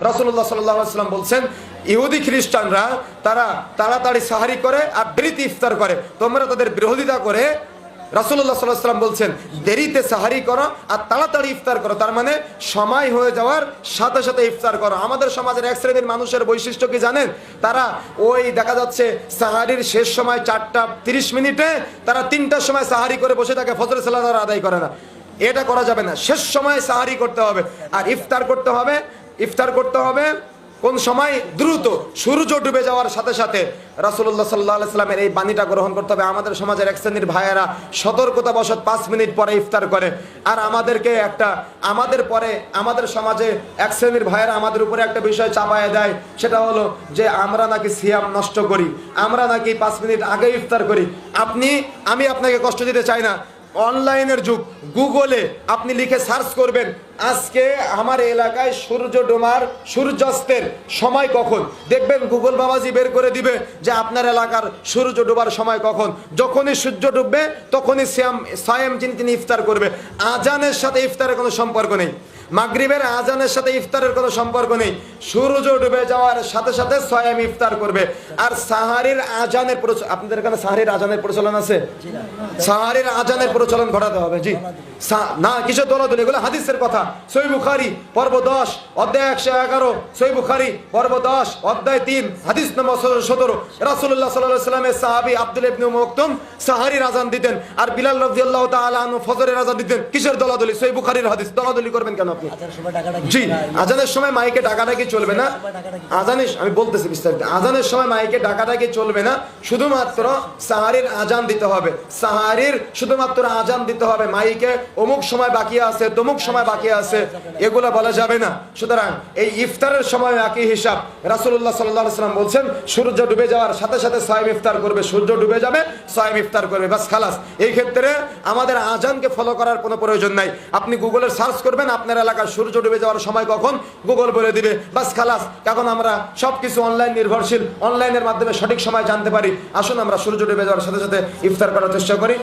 রাসুল্লাহ সাল্লাম বলছেন, ইহুদি খ্রিস্টানরা তারা তাড়াতাড়ি সাহারি করে আর দেরিতে ইফতার করে। তোমরা তাদের বিরোধিতা করে। রাসুল্লাহ সাল্লাহ সাল্লাম বলছেন, দেরিতে সাহারি করো আর তাড়াতাড়ি ইফতার করো। তার মানে সময় হয়ে যাওয়ার সাথে সাথে ইফতার করো। আমাদের সমাজের এক শ্রেণির মানুষের বৈশিষ্ট্য কি জানেন? তারা ওই দেখা যাচ্ছে সাহারির শেষ সময় চারটা তিরিশ মিনিটে তারা তিনটার সময় সাহারি করে বসে থাকে ফজর সালাদ আদায় করে না। এটা করা যাবে না। শেষ সময় সাহারি করতে হবে। আর ইফতার করতে হবে ইফতার করতে হবে। কোন সময়? দ্রুত। সূর্য ডুবে যাওয়ার সাথে সাথে রাসুল্লাহ সাল্লাহ সাল্লামের এই বাণীটা গ্রহণ করতে হবে। আমাদের সমাজের এক শ্রেণির ভাইয়েরা সতর্কতা বশত পাঁচ মিনিট পরে ইফতার করে। আর আমাদেরকে একটা, আমাদের পরে, আমাদের সমাজে এক শ্রেণির ভাইয়েরা আমাদের উপরে একটা বিষয় চাপায় দেয়। সেটা হলো যে আমরা নাকি সিয়াম নষ্ট করি। আমরা নাকি পাঁচ মিনিট আগে ইফতার করি। আপনি, আমি আপনাকে কষ্ট দিতে চাই না। অনলাইনের যুগ, গুগলে আপনি লিখে সার্চ করবেন। আজকে আমার এলাকায় সূর্য ডোমার সূর্যাস্তের সময় কখন? দেখবেন গুগল বাবাজি বের করে দিবে যে আপনার এলাকার সূর্য ডোবার সময় কখন। যখনই সূর্য ডুববে তখনই শ্যাম সায়েম যিনি তিনি ইফতার করবে। আজানের সাথে ইফতারের কোনো সম্পর্ক নেই। মাগরিবের আজানের সাথে ইফতারের কোনো সম্পর্ক নেই। সূর্য ডুবে যাওয়ার সাথে সাথে সয়াম ইফতার করবে। আর সাহারির আজানের আপনাদের এখানে সাহারির আজানের প্রচলন আছে? সাহারির আজানের প্রচলন ঘটাতে হবে জি। না কিসের দোলাদুলি? এগুলো হাদিসের কথা। সই বুখারি পর্ব দশ অধ্যায় একশো এগারো সই বুখারি পর্ব দশ অধ্যায় তিন হাদিস নম্বর সতেরো। রাসুল্লাহ সাল্লাহ সাল্লামের সাহাবি আব্দুল ইবনু মকতুম সাহারির আজান দিতেন আর বিলাল রফিয়াল্লাহ তাআলা আনহু ফজরের আজান দিতেন। কিসের দলাদলি? সই বুখারির হাদিস। দলাদলি করবেন কেন আপনি? জি আজানের সময় মাইকে ডাকাডাকি চলবে না। আজানের আমি বলতেছি বিস্তারিত। আজানের সময় মাইকে ডাকাডাকি চলবে না। শুধুমাত্র সাহারির আজান দিতে হবে। সাহারির শুধুমাত্র আজান দিতে হবে। মাইকে অমুক সময় বাকি আছে তমুক সময় বাকি আছে, এগুলো বলা যাবে না। সুতরাং এই ইফতারের সময় একই হিসাব। রাসূলুল্লাহ সাল্লাল্লাহু আলাইহি সাল্লাম বলছেন, সূর্য ডুবে যাওয়ার সাথে সাথে সাইম ইফতার করবে, সূর্য ডুবে যাবে সাইম ইফতার করবে বাস খালাস। এই ক্ষেত্রে আমাদের আজানকে ফলো করার কোনো প্রয়োজন নাই। আপনি গুগলের সার্চ করবেন, আপনার এলাকার সূর্য ডুবে যাওয়ার সময় কখন? গুগল বলে দিবে বাস খালাস। এখন আমরা সবকিছু অনলাইন নির্ভরশীল অনলাইনের মাধ্যমে সঠিক সময় জানতে পারি। আসুন আমরা সূর্য ডুবে যাওয়ার সাথে সাথে ইফতার করার চেষ্টা করি।